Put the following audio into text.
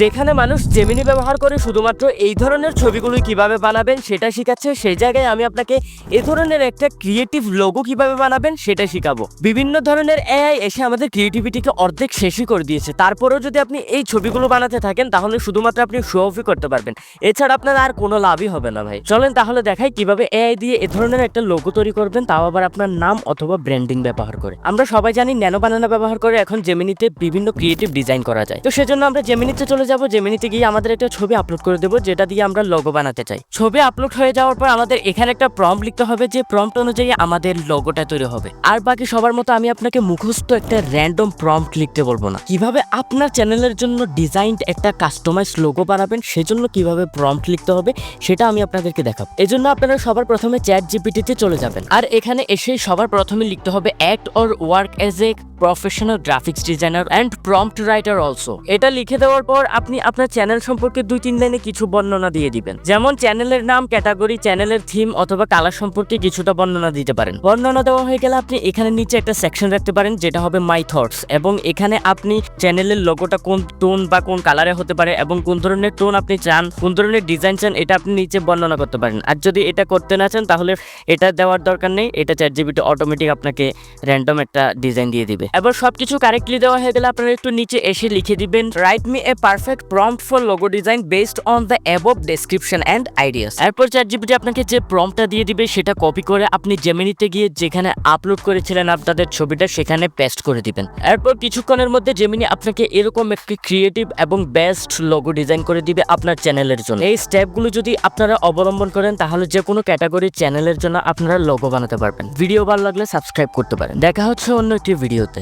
যেখানে মানুষ জেমিনি ব্যবহার করে শুধুমাত্র এই ধরনের ছবিগুলো কীভাবে বানাবেন সেটা শেখাচ্ছে, সেই জায়গায় আমি আপনাকে এ ধরনের একটা ক্রিয়েটিভ লোগো কীভাবে বানাবেন সেটা শেখাবো। বিভিন্ন ধরনের এআই এসে আমাদের ক্রিয়েটিভিটিকে অর্ধেক শেষই করে দিয়েছে। তারপরেও যদি আপনি এই ছবিগুলো বানাতে থাকেন, তাহলে শুধুমাত্র আপনি শো অফই করতে পারবেন। এছাড়া আপনার আর কোনো লাভই হবে না ভাই। চলেন তাহলে দেখাই কীভাবে এআই দিয়ে এ ধরনের একটা লোগো তৈরি করবেন, তাও আবার আপনার নাম অথবা ব্র্যান্ডিং ব্যবহার করে। আমরা সবাই জানি ন্যানো বানানা ব্যবহার করে এখন জেমিনিতে বিভিন্ন ক্রিয়েটিভ ডিজাইন করা যায়। তো সেজন্য আমরা জেমিনিতে চলে যাব জেমিনিতে গিয়ে আমাদের একটা ছবি আপলোড করে দেবো, যেটা দিয়ে আমরা লোগো বানাতে চাই। ছবি আপলোড হয়ে যাওয়ার পর আমাদের এখানে একটা প্রম্পট লিখতে হবে, যে প্রম্পট অনুযায়ী আমাদের লোগোটা তৈরি হবে। আর বাকি সবার মতো আমি আপনাকে মুখস্থ একটা র্যান্ডম প্রম্পট লিখতে বলব না। কীভাবে আপনার চ্যানেলের জন্য ডিজাইন একটা কাস্টমাইজ লোগো বানাবেন, সেজন্য কীভাবে প্রম্পট লিখতে হবে, সেটা আমি আপনাদেরকে দেখাবো। এজন্য আপনারা সবার প্রথমে চ্যাট জিপিটিতে চলে যাবেন। আর এখানে এসে সবার প্রথমে লিখতে হবে act or work as a professional graphics designer and prompt writer also এটা লিখে দেওয়ার পর আপনি আপনার চ্যানেল সম্পর্কে দুই, তিন লাইনে কিছু বর্ণনা দিয়ে দিবেন। যেমন চ্যানেলের নাম ক্যাটাগরি চ্যানেলের থিম অথবা কালার সম্পর্কে কিছুটা বর্ণনা দিতে পারেন। বর্ণনা দেওয়া হয়ে গেলে আপনি এখানে নিচে একটা সেকশন রাখতে পারেন, যেটা হবে মাই থটস এবং এখানে আপনি চ্যানেলের লোগোটা কোন টোন বা কোন কালারে হতে পারে এবং কোন ধরনের টোন আপনি চান, কোন ধরনের ডিজাইন চান, এটা আপনি নিচে বর্ণনা করতে পারেন। আর যদি এটা করতে না চান, তাহলে এটা দেওয়ার দরকার নেই, এটা চ্যাট জিবিটি অটোমেটিক আপনাকে র্যান্ডম একটা ডিজাইন দিয়ে দিবে। এবার সবকিছু কারেক্টলি দেওয়া হয়ে গেলে আপনারা একটু নিচে এসে লিখে দিবেন write me a perfect prompt for logo design based on the above description and ideas এরপর চ্যাট জিপিটি আপনাকে যে প্রম্পটটা দিয়ে দিবে, সেটা কপি করে আপনি জেমিনিতে গিয়ে যেখানে আপলোড করেছিলেন আপনাদের ছবিটা সেখানে পেস্ট করে দিবেন। এরপর কিছুক্ষণের মধ্যে জেমিনি আপনাকে এরকম একটি ক্রিয়েটিভ এবং বেস্ট লোগো ডিজাইন করে দিবে আপনার চ্যানেলের জন্য। এই স্টেপগুলো যদি আপনারা অবলম্বন করেন, তাহলে যে কোনো ক্যাটাগরির চ্যানেলের জন্য আপনারা লোগো বানাতে পারবেন। ভিডিও ভালো লাগলে সাবস্ক্রাইব করতে পারেন। দেখা হচ্ছে অন্য একটি ভিডিওতে